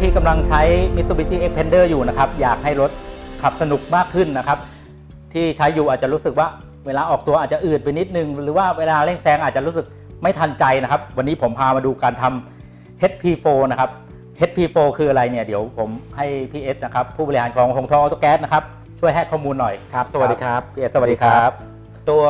ที่กำลังใช้ Mitsubishi Xpander อยู่นะครับ อยากให้รถขับสนุกมากขึ้นนะครับ ที่ใช้อยู่อาจจะรู้สึกว่าเวลาออกตัวอาจจะอืดไปนิดนึง หรือว่าเวลาเร่งแซงอาจจะรู้สึกไม่ทันใจนะครับ วันนี้ผมพามาดูการทำ HP4 นะครับ HP4 คืออะไรเนี่ย เดี๋ยวผมให้พี่เอสนะครับ ผู้บริหารของหงทองออโตแก๊สนะครับ ช่วยให้ข้อมูลหน่อยครับ สวัสดีครับ พี่เอสสวัสดีครับ ตัว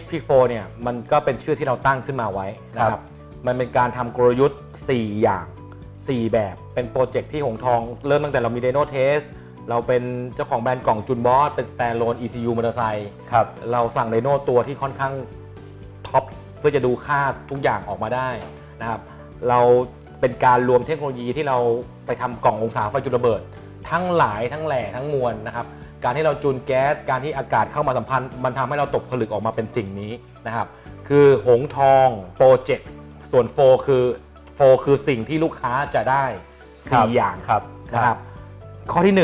HP4 เนี่ยมันก็เป็นชื่อที่เราตั้งขึ้นมาไว้นะคครัรับบมันเป็นการทำกลยุทธ์ 4 อย่าง 4 แบบ เป็นโปรเจกต์ที่หงทอง เริ่มตั้งแต่เรามี Deno Test เราเป็นเจ้าของแบรนด์กล่องจุนบอสเป็น Standalone ECU มอเตอร์ไซค์ครับ เราสั่ง Deno ตัวที่ค่อนข้างท็อปเพื่อจะดูค่าทุกอย่างออกมาได้นะครับเราเป็นการรวมเทคโนโลยีที่เราไปทำกล่ององศาไฟจุดระเบิด ทั้งหลายทั้งแหล่ทั้งมวลนะครับการที่เราจูนแก๊สการที่อากาศเข้ามาสัมพันธ์ มันทำให้เราตกผลึกออกมาเป็นสิ่งนี้นะครับคือหงทองโปรเจกต์ส่วนโฟคือโฟคือสิ่งที่ลูกค้าจะได้ ครับ4อย่างครับนะครับ ข้อที่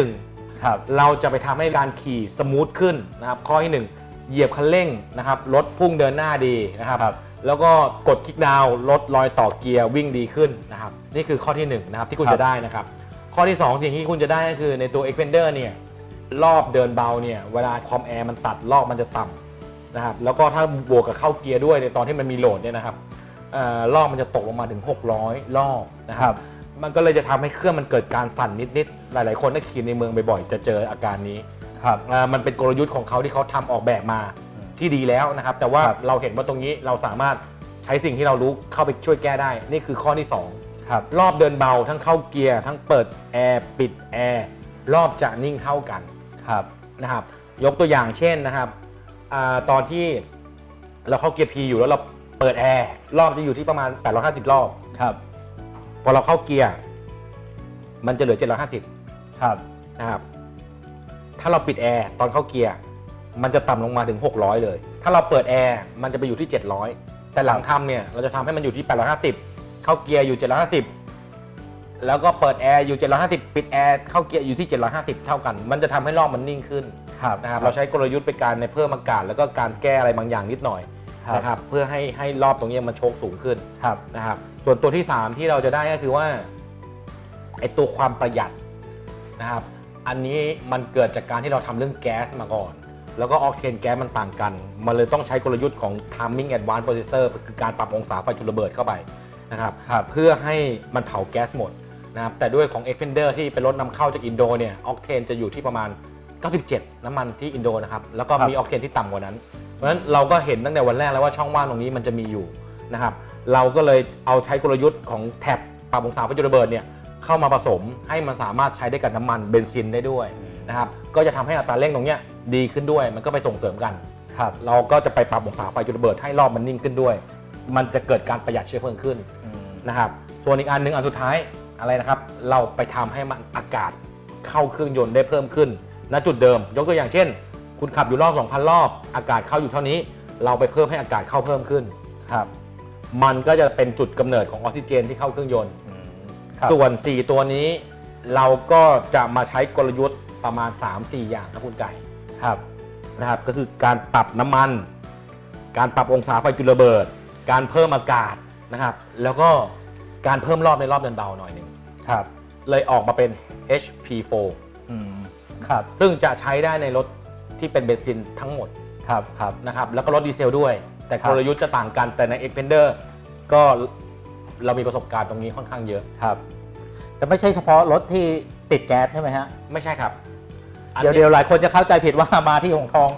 ครับ1เราจะไปทำให้การขี่สมูทขึ้นนะครับ ข้อที่ 1 เหยียบคันเร่งนะครับรถพุ่งเดินหน้าดีนะครับ ครับ แล้วก็กดคลิกดาวน์ลดรอยต่อเกียร์วิ่งดีขึ้นนะครับนี่คือข้อที่1นะครับที่คุณครับ จะได้นะครับ ข้อที่ 2 สิ่งที่คุณจะได้ก็คือในตัว Xpander เนี่ยรอบเดินเบาเนี่ยเวลาคอมแอร์มันตัดรอบมันจะต่ำนะครับแล้วก็ถ้าบวกกับเข้าเกียร์ด้วยในตอนที่มันมีโหลดเนี่ยนะครับเอ่อรอบมันจะตกลงมาถึง 600 รอบนะคครัรับ บ มันก็เลยจะทำให้เครื่องมันเกิดการสั่นนิดๆ หลายๆ คนถ้าขี่ในเมืองบ่อยๆ จะเจออาการนี้ครับ อ่ามันเป็นกลยุทธ์ของเขาที่เขาทำออกแบบมาอืมที่ดีแล้วนะครับ แต่ว่าครับ เราเห็นว่าตรงนี้เราสามารถใช้สิ่งที่เรารู้เข้าไปช่วยแก้ได้ นี่คือข้อที่2ครับรอบเดินเบาทั้งเข้าเกียร์ทั้งเปิดแอร์ปิดแอร์รอบจะนิ่งเท่ากันครับนะครับ ยกตัวอย่างเช่นนะครับอาตอนที่เราเข้าเกียร์ P อยู่แล้วเราเปิดแอร์รอบจะอยู่ที่ประมาณ 850 รอบ ครับ พอเราเข้าเกียร์ มันจะเหลือ750ครับนะครับ ถ้าเราปิดแอร์ตอนเข้าเกียร์ มันจะต่ำลงมาถึง 600 เลย ถ้าเราเปิดแอร์มันจะไปอยู่ที่ 700 แต่หลังทำเนี่ยเราจะทำให้มันอยู่ที่ 850 เข้าเกียร์อยู่ 750 แล้วก็เปิดแอร์อยู่ 750 ปิดแอร์เข้าเกียร์อยู่ที่ 750 เท่ากัน มันจะทำให้รอบมันนิ่งขึ้นครับนะครับเราใช้กลยุทธ์ไปการในเพิ่มอากาศแล้วก็การแก้อะไรบางอย่างนิดหน่อยครับนะครับเพื่อให้ให้รอบตรงนี้มันโชกสูงขึ้น ครับ นะครับ ส่วนตัวที่ 3 ที่เราจะได้ก็คือว่าไอตัวความประหยัดนะครับ อันนี้มันเกิดจากการที่เราทำเรื่องแก๊สมาก่อน แล้วก็ออกเทนแก๊สมันต่างกัน มันเลยต้องใช้กลยุทธ์ของ timing advanced processor คือการปรับองศาไฟจุดระเบิดเข้าไปนะครับครับเพื่อให้มันเผาแก๊สหมดนะครับแต่ด้วยของ Xpander ที่เป็นรถนำเข้าจากอินโดเนี่ยออกเทนจะอยู่ที่ประมาณ 97 น้ำมันที่อินโดนะครับ แล้วก็ครับมีออกเทนที่ต่ำกว่านั้น เพราะฉะนั้นเราก็เห็นตั้งแต่วันแรกแล้วว่าช่องว่างตรงนี้มันจะมีอยู่นะครับ เราก็เลยเอาใช้กลยุทธ์ของแท็บปรับองศาไฟจุดระเบิดเนี่ยเข้ามาผสมให้มันสามารถใช้ได้กับน้ำมันเบนซินได้ด้วยนะครับก็จะทำให้อัตราเร่งตรงเนี้ยดีขึ้นด้วยมันก็ไปส่งเสริมกันครับเราก็จะไปปรับองศาไฟจุดระเบิดให้รอบมันนิ่งขึ้นด้วย มันจะเกิดการประหยัดเชื้อเพลิงขึ้นอืมนะครับส่วนอีกอันหนึ่งอันสุดท้ายอะไรนะครับ เราไปทำให้มันอากาศเข้าเครื่องยนต์ได้เพิ่มขึ้นณจุดเดิม ยกตัวอย่างเช่น คุณขับอยู่รอบ 2,000 รอบ อากาศเข้าอยู่เท่านี้ เราไปเพิ่มให้อากาศเข้าเพิ่มขึ้นครับ มันก็จะเป็นจุดกำเนิดของออกซิเจนที่เข้าเครื่องยนต์อืมครับส่วน 4 ตัวนี้เราก็จะมาใช้กลยุทธ์ประมาณ 3-4 อย่างครับคุณไก่ครับ นะครับ ก็คือการปรับน้ำมัน การปรับองศาไฟจุดระเบิด การเพิ่มอากาศนะครับ แล้วก็การเพิ่มรอบในรอบเดินเบาหน่อยหนึ่งครับเลยออกมาเป็น HP4 อืมครับซึ่งจะใช้ได้ในรถที่เป็นเบนซินทั้งหมดครับครับนะครับ แล้วก็รถดีเซลด้วย แต่ครับกลยุทธ์จะต่างกันแต่ใน Xpander ก็เรามีประสบการณ์ตรงนี้ค่อนข้างเยอะครับ แต่ไม่ใช่เฉพาะรถที่ติดแก๊สใช่ไหมฮะ ไม่ใช่ครับอันเดี๋ยวนี้เดี๋ยวหลายคนจะเข้าใจผิดว่ามาที่หงทอง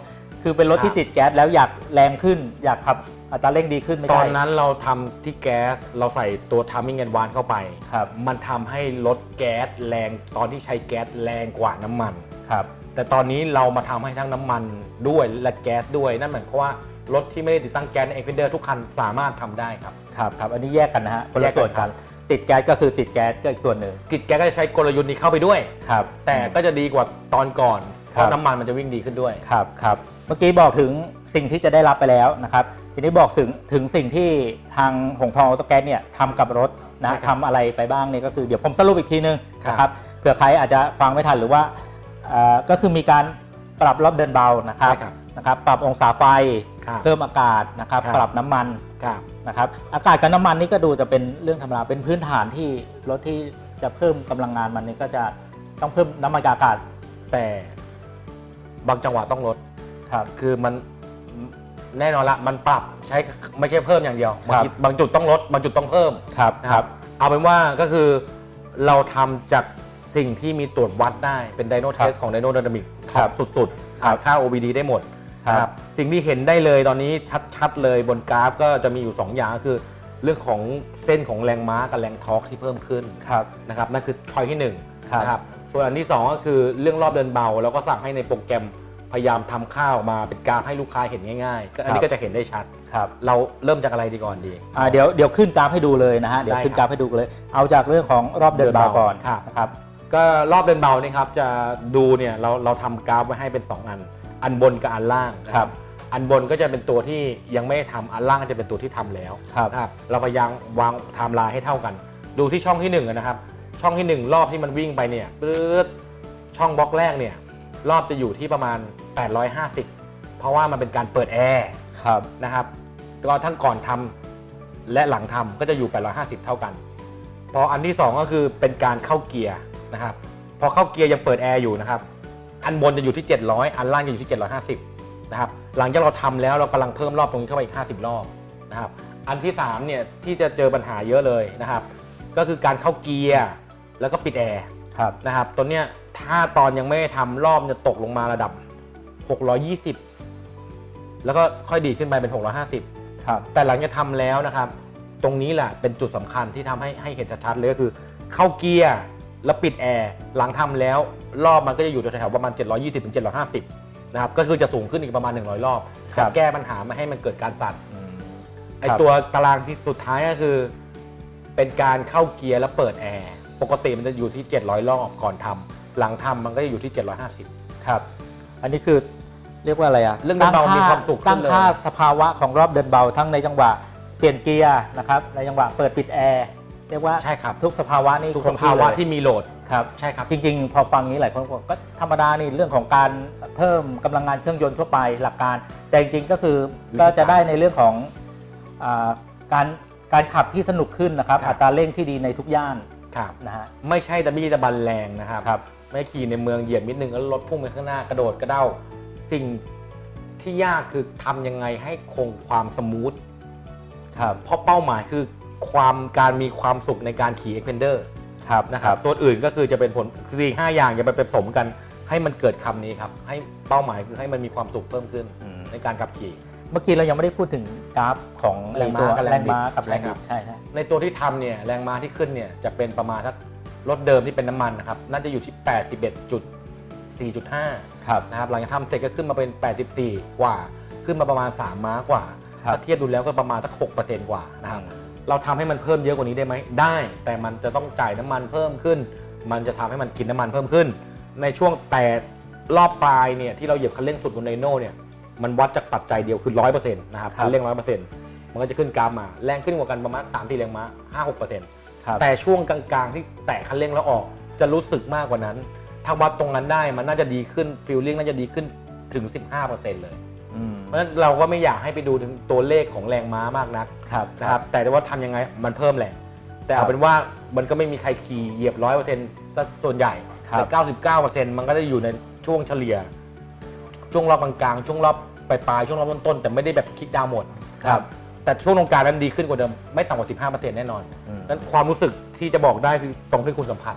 คือเป็นรถครับที่ติดแก๊สแล้วอยากแรงขึ้น อยากขับอัตราเร่งดีขึ้นไม่ตใช่อนนั้นเราทำที่แก๊สเราใส่ตัว timing advance เข้าไปครับมันทำให้รถแก๊สแรงตอนที่ใช้แก๊สแรงกว่าน้ำมันครับแต่ตอนนี้เรามาทำให้ทั้งน้ำมันด้วยและแก๊สด้วยนั่นหมายความว่า รถที่ไม่ได้ติดตั้งแก๊สใน Xpander ทุกคันสามารถทำได้ครับ ครับครับอันนี้แยกกันนะฮะคนแยละกกันส่วนกันติดแก๊สก็คือติดแก๊สก็อีกส่วนหนึ่งกิจแก๊สก็จะใช้กลยุทธ์นี้เข้าไปด้วย ครับ แต่ก็จะดีกว่าตอนก่อนเพครับ ราะน้ำมันมันจะวิ่งดีขึ้นด้วย ครับครับเมื่อกี้บอกถึงสิ่งที่จะได้รับไปแล้วนะครับทีนี้บอกถึงถึงสิ่งที่ทางหงทองออโตแก๊สเนี่ยทำกับรถใช่นะครับทำอะไรไปบ้างเนี่ยก็คือเดี๋ยวผมสรุปอีกทีนึงครับ นะครับเผื่อใครอาจจะฟังไม่ทันหรือว่าเอ่อก็คือมีการปรับรอบเดินเบานะครับใช่ครับนะครับปรับองศาไฟ ครับเพิ่มอากาศนะครับครับ ปรับน้ำมันครับ นะครับอากาศกับน้ำมันนี่ก็ดูจะเป็นเรื่องธรรมดาเป็นพื้นฐานที่รถที่จะเพิ่มกำลังงานมันนี่ก็จะต้องเพิ่มน้ำมันอากาศแต่บางจังหวะต้องลด ครับ คือมันแน่นอนละมันปรับใช้ไม่ใช่เพิ่มอย่างเดียวครับ บางทีบางจุดต้องลดบางจุดต้องเพิ่มครับนะครับเอาเป็นว่าก็คือเราทำจากสิ่งที่มีตรวจวัดได้เป็นไดโนเทสของไดโนไดนามิกครับสุดครัๆบค่า OBD ได้หมด ครับนะครับสิ่งที่เห็นได้เลยตอนนี้ชัดๆเลยบนกราฟก็จะมีอยู่ 2 อย่างก็คือ เรื่องของเส้นของแรงม้ากับแรงทอร์กที่เพิ่มขึ้นครับนะครับนั่นคือทอยที่ครับ1นะครับส่วนอันที่ 2 ก็คือเรื่องรอบเดินเบา แล้วก็สั่งให้ในโปรแกรมพยายามทำข้าวมาเป็นกราฟให้ลูกค้าเห็นง่ายๆก็อันนี้ก็จะเห็นได้ชัดครับเราเริ่มจากอะไรดีก่อนดีอ่าเดี๋ยวเดี๋ยวขึ้นกราฟให้ดูเลยนะฮะเดี๋ยวได้ขึ้นครับกราฟให้ดูเลย เอาจากเรื่องของรอบเดินเบาก่อนครับนะครับก็รอบเดินเบานี่ครับจะดูเนี่ยเราเราทำกราฟไว้ให้เป็น 2 อัน อันบนกับอันล่างนะครับ อันบนก็จะเป็นตัวที่ยังไม่ได้ทำอันล่างก็จะเป็นตัวที่ทำแล้วครับ นะครับ เราพยายามวางไทม์ไลน์ให้เท่ากัน ดูที่ช่องที่1อะนะครับ ช่องที่1รอบที่มันวิ่งไปเนี่ยปื๊ดช่องบล็อกแรกเนี่ยรอบจะอยู่ที่ประมาณ 850 เพราะว่ามันเป็นการเปิดแอร์ครับ นะครับก็ทั้งก่อนทำและหลังทำก็จะอยู่ 850 เท่ากัน พออันที่2ก็คือเป็นการเข้าเกียร์นะครับ พอเข้าเกียร์ยังเปิดแอร์อยู่นะครับ อันบนจะอยู่ที่ 700 อันล่างจะอยู่ที่ 750นะครับหลังจากเราทำแล้วเรากำลังเพิ่มรอบตรงนี้เข้าไปอีก 50 รอบนะครับอันที่3เนี่ยที่จะเจอปัญหาเยอะเลยนะครับก็คือการเข้าเกียร์แล้วก็ปิดแอร์ครับนะครับตัวเนี้ยถ้าตอนยังไม่ได้ทำรอบจะตกลงมาระดับ 620 แล้วก็ค่อยดีดขึ้นไปเป็น 650ครับแต่หลังจากทำแล้วนะครับ ตรงนี้แหละเป็นจุดสำคัญที่ทำให้ให้เห็นชัดๆเลยก็คือ เข้าเกียร์ แล้วปิดแอร์หลังทำแล้วรอบมันก็จะอยู่แถวๆประมาณ 720ถึง750นะครับก็คือจะสูงขึ้นอีกประมาณ 100 รอบครัจะบแก้ปัญหาไม่ให้มันเกิดการสั่นอืมไอครับตัวตารางที่สุดท้ายก็คือ เป็นการเข้าเกียร์แล้วเปิดแอร์ปกติมันจะอยู่ที่ 700 รอบก่อนทำหลังทำมันก็จะอยู่ที่ 750 ครับ อันนี้คือเรียกว่าอะไรอะเรื่องเดินเบาตั้มีความสุขขึ้นตั้งเลยค่าสภาวะของรอบเดินเบาทั้งในจังหวะ เปลี่ยนเกียร์นะครับในจังหวะเปิดปิดแอร์ เรียกว่าใช่ครับทุกสภาวะนี่ทุกคสงภาวะเลยที่มีโหลดครับใช่ครับ จริงๆ พอฟังนี้หลายคนบอกก็ธรรมดานี่เรื่องของการเพิ่มกำลังงานเครื่องยนต์ทั่วไปหลักการ แต่จริงๆก็คือวิธีการก็จะได้ในเรื่องของอาการการขับที่สนุกขึ้นนะครับครับ อัตราเร่งที่ดีในทุกย่านครับนะฮะไม่ใช่ตะบี้ตะบันแรงนะครับครับไม่ขี่ในเมืองเหยียบนิดนึงแล้วรถพุ่งไปข้างหน้ากระโดดกระเด้าสิ่งที่ยากคือทำยังไงให้คงความสมูทครับเพราะเป้าหมายคือ ความการมีความสุขในการขี่ Expander ครับนะครับส่วนอื่นก็คือจะเป็นผลสี่ห้าอย่างจะไปผสมกัน ให้มันเกิดคำนี้ครับ ให้เป้าหมายคือให้มันมีความสุขเพิ่มขึ้นอืม ในการขับขี่ เมื่อกี้เรายังไม่ได้พูดถึงกราฟของแรงม้าตัวกับแรงแรงม้าบิดกับแรงใช่ครับิบดใช่ใช่ในตัวที่ทำเนี่ยแรงม้าที่ขึ้นเนี่ยจะเป็นประมาณสักรถเดิมที่เป็นน้ำมันนะครับน่าจะอยู่ที่ 81.4.5 ครับ นะครับหลังจากทำเสร็จก็ขึ้นมาเป็น 84 กว่า ขึ้นมาประมาณ 3 ม้ากว่า ครับถ้าเทียบดูแล้วก็ประมาณสัก6%กว่านะครับ เราทำให้มันเพิ่มเยอะกว่านี้ได้ไหมได้ แต่มันจะต้องจ่ายน้ำมันเพิ่มขึ้น มันจะทำให้มันกินน้ำมันเพิ่มขึ้น ในช่วงแต่รอบปลายเนี่ยที่เราเหยียบคันเร่งสุดบนไดโน่เนี่ยมันวัดจากปัจจัยเดียวคือ100%นะครับครับคันเร่ง100%มันก็จะขึ้นกราฟมาแรงขึ้นกว่ากันประมาณ3 4แรงม้า5-6%ครับแต่ช่วงกลางๆที่แตะคันเร่งแล้วออกจะรู้สึกมากกว่านั้น ถ้าวัดตรงนั้นได้มันน่าจะดีขึ้นฟิลลิ่งน่าจะดีขึ้นถึง 15%เลยอืม เพราะฉะนั้นเราก็ไม่อยากให้ไปดูถึงตัวเลขของแรงม้ามากนักครับ นะครับแต่ว่าทำยังไงมันเพิ่มแหละ แต่ครัเอาบเป็นว่ามันก็ไม่มีใครขี่เหยียบร้อยเปอร์เซ็นต์ส่วนใหญ่ครับ แต่เก้าสิบเก้าเปอร์เซ็นต์มันก็จะอยู่ในช่วงเฉลี่ย ช่วงรอบกลางๆช่วงรอบปลายๆช่วงรอบต้นๆแต่ไม่ได้แบบคลิกดาวน์หมดครับ แต่ช่วงตรงกลางนั้นดีขึ้นกว่าเดิมไม่ต่ำกว่า15%แน่นอนอืม นั้นความรู้สึกที่จะบอกได้คือตรงที่คุณสัมผัส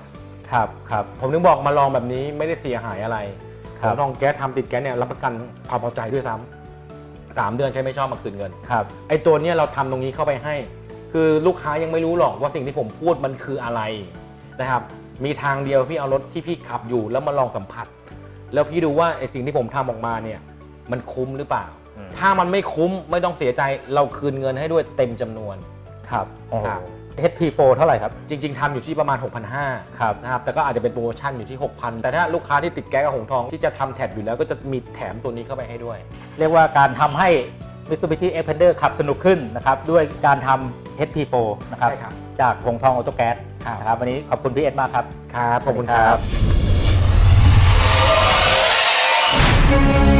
ครับครับ ผมถึงบอกมาลองแบบนี้ไม่ได้เสียหายอะไรคขรัอบงทองแก๊สทำติดแก๊สเนี่ยรับประกันความพอใจด้วยซ้ำ สามเดือนใช้ไม่ชอบมาคืนเงิน ครับ ไอตัวเนี้ยเราทำตรงนี้เข้าไปให้ คือลูกค้ายังไม่รู้หรอกว่าสิ่งที่ผมพูดมันคืออะไรนะครับ มีทางเดียวพี่เอารถที่พี่ขับอยู่แล้วมาลองสัมผัส แล้วพี่ดูว่าไอสิ่งที่ผมทำออกมาเนี่ย มันคุ้มหรือเปล่า อืม ถ้ามันไม่คุ้มไม่ต้องเสียใจเราคืนเงินให้ด้วยเต็มจำนวน ครับ โอ้โหครับ HP4 เท่าไหร่ครับ จริง ๆทำอยู่ที่ประมาณ 6,500ครับนะครับ แต่ก็อาจจะเป็นโปรโมชั่นอยู่ที่ 6,000 แต่ถ้าลูกค้าที่ติดแก๊กกับหงทองที่จะทำแท็บอยู่แล้วก็จะมีแถมตัวนี้เข้าไปให้ด้วย เรียกว่าการทำให้ Mitsubishi e x p a n d e r ขับสนุกขึ้นนะครับด้วยการทำ HP4 นะครับรบจากหงทองออโตแก๊สนะครับวันนี้ขอบคุณพี่เอ็ดมากครับครับขอบคุณครับ Thank you.